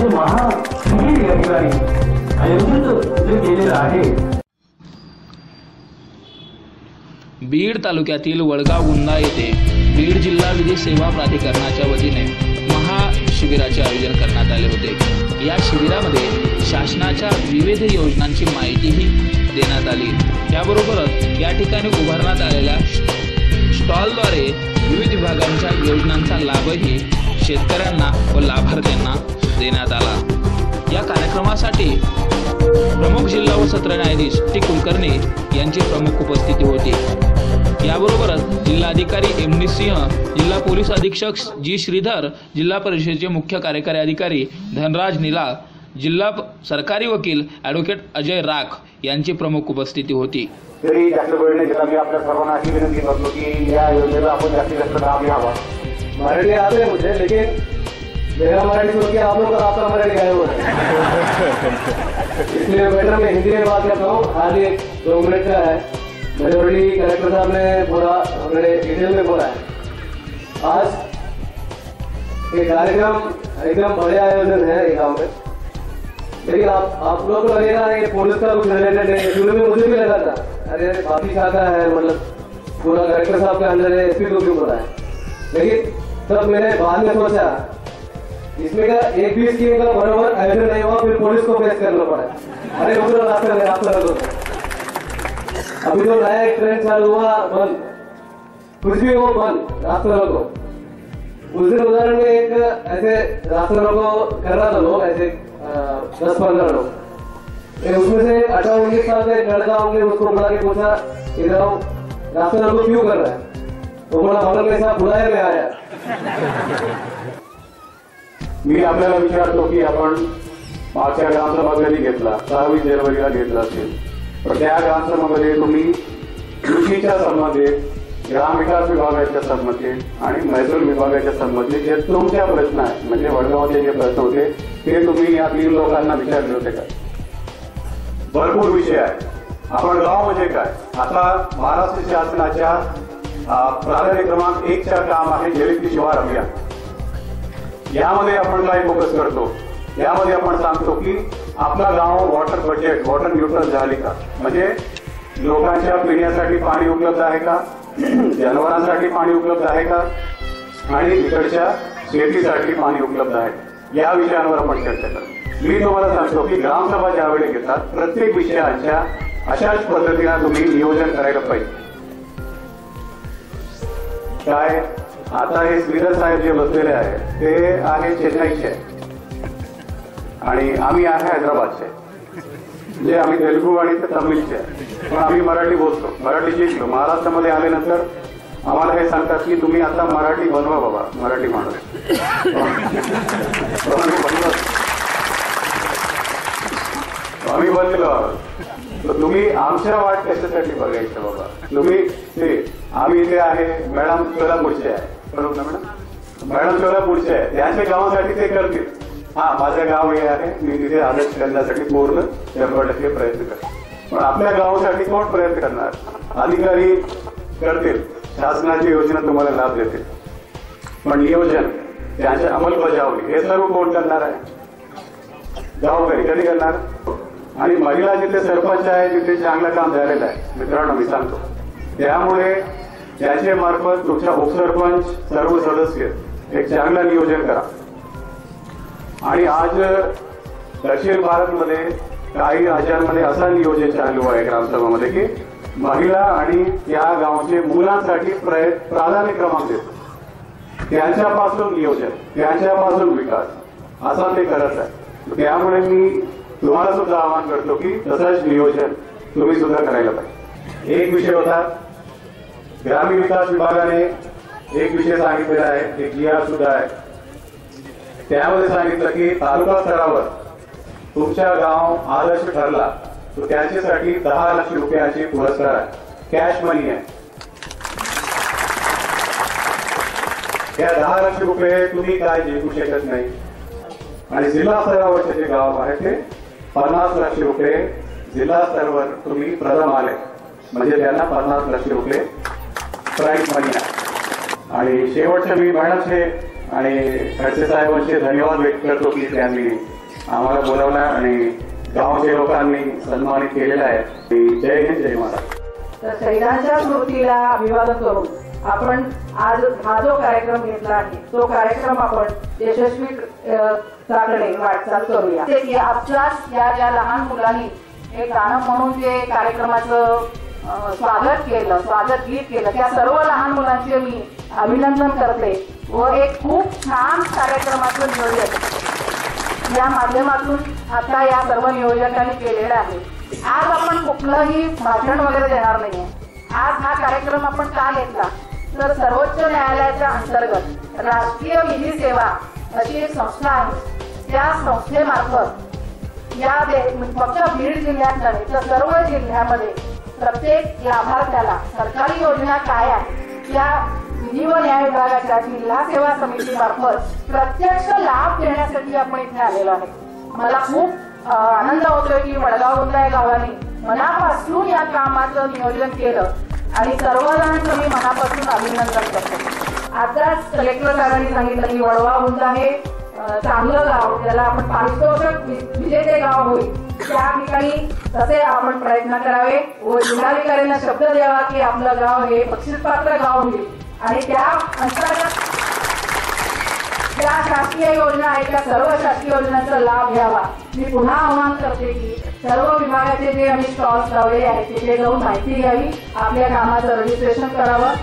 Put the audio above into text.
या ठिकाणी आयोजित जे केलेलं आहे. बीड तालुक्यातील वडगाव उंदा येथे बीड जिल्हा विधी सेवा प्राधिकरणाच्या वतीने महाशिबिराचे आयोजन करण्यात आले होते. या शिबिरामध्ये शासनाच्या विविध योजनांची माहितीही देण्यात आली. त्याबरोबरच या ठिकाणी उभारण्यात आलेल्या स्टॉलद्वारे विविध विभागांच्या योजनांचा लाभही शेतकऱ्यांना व लाभार्थ्यांना देण्यात आला. या कार्यक्रमासाठी प्रमुख जिल्हा व सत्र न्यायाधीश टी. कुलकर्णी यांची प्रमुख उपस्थिती होती. याबरोबरच जिल्हाधिकारी एम. डी. सिंह जिल्हा पोलीस अधीक्षक जी. श्रीधर जिल्हा परिषदेचे मुख्य कार्यकारी अधिकारी धनराज निला जिल्हा सरकारी वकील ॲडव्होकेट अजय राख यांची प्रमुख उपस्थिती होती. तरी जास्त वेळ नाही मी आपल्या सर्वांना अशी विनंती करतो की या योजनेला आपण जास्तीत जास्त लाभ घ्यावा. मराठी आते मुझे लेकिन मेरा मराठी सुन के आप लोग का आपका मराठी गायब हो। इसलिए बेटर मैं हिंदी में बात करता हूँ। खाली एक दो मिनट का है। मेजोरिटी कलेक्टर साहब ने पूरा हमने डिटेल में बोला है। आज ये कार्यक्रम एकदम बढ़िया आयोजन है ये गाँव में। लेकिन आप आप लोग को लगेगा ये पुलिस का कुछ रिलेटेड है शुरू में मुझे भी लगा था। अरे, बाकी शाखा है मतलब पूरा कलेक्टर साहब के अंदर है, एसपी को क्यों पता है। लेकिन तब मैंने बाद में सोचा इसमें का एक भी स्कीम का बराबर आयोजन नहीं हुआ फिर पुलिस को फेस करना पड़ा अरे दूसरा रास्ता नहीं रास्ता रखो अभी जो नया एक ट्रेन चालू हुआ, बंद। कुछ भी हो, बंद। रास्ता रखो उस दिन उदाहरण में एक ऐसे रास्ता रोको, कर रहा था लोग, ऐसे दस पंद्रह लोग। उसमें से अठारह उन्नीस साल का एक लड़का हमने उसको बुला के पूछा, इधर आओ, रास्ता रोको, क्यों कर रहा है? तो बोला हम लोग ऐसा बुलाया मैं आया मी आपल्याला विचारतो की आपण मागच्या ग्रामसभा कधी घेतला सहावीस जानेवारीला घेतला असेल. पण त्या ग्रामसभामध्ये तुम्ही कृषीच्या संबंधित ग्रामविकास विभागाच्या संबंधित आणि महसूल विभागाच्या संबंधित जे तुमच्या प्रश्न आहेत म्हणजे वडगावचे जे प्रश्न होते ते तुम्ही या तीन लोकांना विचारले होते का? भरपूर विषय आहे आपण गाव म्हणजे काय? आता महाराष्ट्र शासनाच्या प्राधान्य क्रमांक एकच्या काम आहे जलयुक्त शिवार अभियान. यामध्ये आपण काय फोकस करतो? यामध्ये आपण सांगतो की आपला गाव वॉटर बजेट वॉटर न्यूट्रल झाले का? म्हणजे लोकांच्या पिण्यासाठी पाणी उपलब्ध आहे का? जनावरांसाठी पाणी उपलब्ध आहे का? आणि इकडच्या शेतीसाठी पाणी उपलब्ध आहे. या विषयांवर आपण चर्चा करतो. मी तुम्हाला सांगतो की ग्रामसभा ज्यावेळी घेतात प्रत्येक विषयांच्या अशाच पद्धतीने तुम्ही नियोजन करायला पाहिजे. काय? आता हे श्रीधर साहेब जे बसलेले आहेत ते आहे चेन्नईचे. आणि आम्ही आहे हैदराबादचे. जे आम्ही तेलुगू आणि ते तमिळचे. पण आम्ही मराठी बोलतो. मराठी शिकलो. महाराष्ट्रामध्ये आल्यानंतर आम्हाला हे सांगतात की तुम्ही आता मराठी बनवा बाबा. मराठी माणूस. आम्ही बनलो. बनलेलो आहोत तर तुम्ही आमच्या वाट कशासाठी बघायचं बाबा. तुम्ही ते आम्ही इथे आहे मॅडम सोलापूरचे आहे. बरोबर ना मॅडम? मॅडम सोलापूरचे आहे त्यांच्या गावासाठी ते करतील. हा माझं गाव हे आहे. मी तिथे आदर्श करण्यासाठी पूर्ण शंभर टक्के प्रयत्न करतो पण आपल्या गावासाठी कोण प्रयत्न करणार? अधिकारी करतील. शासनाची योजना तुम्हाला लाभ देतील. पण नियोजन त्यांच्या अंमलबजावणी हे सर्व कोण करणार आहे? जबाबदारी कधी करणार? आणि महिला जिथे सरपंच आहे तिथे चांगलं काम झालेलं आहे. मित्रांनो मी सांगतो. त्यामुळे त्याचे मार्फत तुमच्या उपसरपंच सर्व सदस्य एक चांगलं नियोजन करा. आणि आज दक्षिण भारतमध्ये काही राज्यांमध्ये असा नियोजन चालू आहे ग्रामसभामध्ये की महिला आणि त्या गावचे मुलांसाठी प्रयत्न प्राधान्य क्रमांक देतो. त्यांच्यापासून नियोजन त्यांच्यापासून विकास असा ते करत आहे. त्यामुळे मी तुम्हाला सुद्धा आवाहन करतो की तसंच नियोजन तुम्ही सुद्धा करायला पाहिजे. एक विषय होता ग्रामीण विकास विभागाने एक विषय सांगितलेला आहे एक जी सुद्धा आहे. त्यामध्ये सांगितलं की तालुका स्तरावर तुमच्या गाव आदर्श ठरला तर त्याच्यासाठी दहा लाख रुपयाचे पुरस्कार आहे. कॅश मनी आहे. या दहा लाख रुपये तुम्ही काय जिंकू शकत नाही. आणि जिल्हा स्तरावरचे जे गाव आहे ते पन्नास लक्ष रुपये जिल्हा स्तरावर तुम्ही प्रथम आले. म्हणजे त्यांना पन्नास लक्ष रुपये प्राईज मनी आणि शेवटचं मी मॅडमचे आणि खडसे साहेबांचे धन्यवाद व्यक्त करतो की त्यांनी आम्हाला बोलावला आणि गावच्या लोकांनी सन्मानित केलेला आहे. जय हिंद जय महाराज तर शहीदांच्या स्मृतीला अभिवादन करून आपण आज हा जो कार्यक्रम घेतला आहे तो कार्यक्रम आपण यशस्वी चालणे वाटचाल करूया. की आपल्याच या ज्या लहान मुलांनी हे गाणं म्हणून जे कार्यक्रमाचं स्वागत केलं स्वागत गीत केलं. त्या सर्व लहान मुलांचे मी अभिनंदन करते व एक खूप छान कार्यक्रमाचं नियोजन. या माध्यमातून आता या सर्व नियोजकांनी केलेलं आहे. आज आपण कुठलंही भाषण वगैरे देणार नाहीये. आज हा कार्यक्रम आपण का घेतला? तर सर्वोच्च न्यायालयाच्या अंतर्गत राष्ट्रीय विधी सेवा अशी एक संस्था आहे. त्या संस्थेमार्फत या दे- फक्त बीड जिल्ह्यात नव्हे तर सर्व जिल्ह्यामध्ये प्रत्येक लाभार्थ्याला सरकारी योजना काय आहे? या विधी व न्याय विभागाच्या जिल्हा सेवा समितीमार्फत प्रत्यक्ष लाभ देण्यासाठी आपण इथे आलेलो आहे मला खूप आनंद होतोय की वडगाव गुंदा या गावाने मनापासून या कामाचं नियोजन केलं आणि सर्वजण मी मनापासून अभिनंदन करतो. आताच कलेक्टर साहेबांनी सांगितलं की वडगाव गुंदा हे चांगलं गाव ज्याला आपण पारितोषिक विजेते गाव होईल. त्या ठिकाणी तसे आपण प्रयत्न करावे व जिल्हाधिकाऱ्यांना शब्द द्यावा की आपलं गाव हे बक्षीसपात्र गाव होईल. आणि त्या अंतर्गत ज्या शासकीय योजना आहेत त्या सर्व शासकीय योजनांचा लाभ घ्यावा. मी पुन्हा आवाहन करते की सर्व विभागाचे जे आम्ही स्टॉल्स लावले आहेत तिथे जाऊन माहिती घ्यावी. आपल्या कामाचं रजिस्ट्रेशन करावं.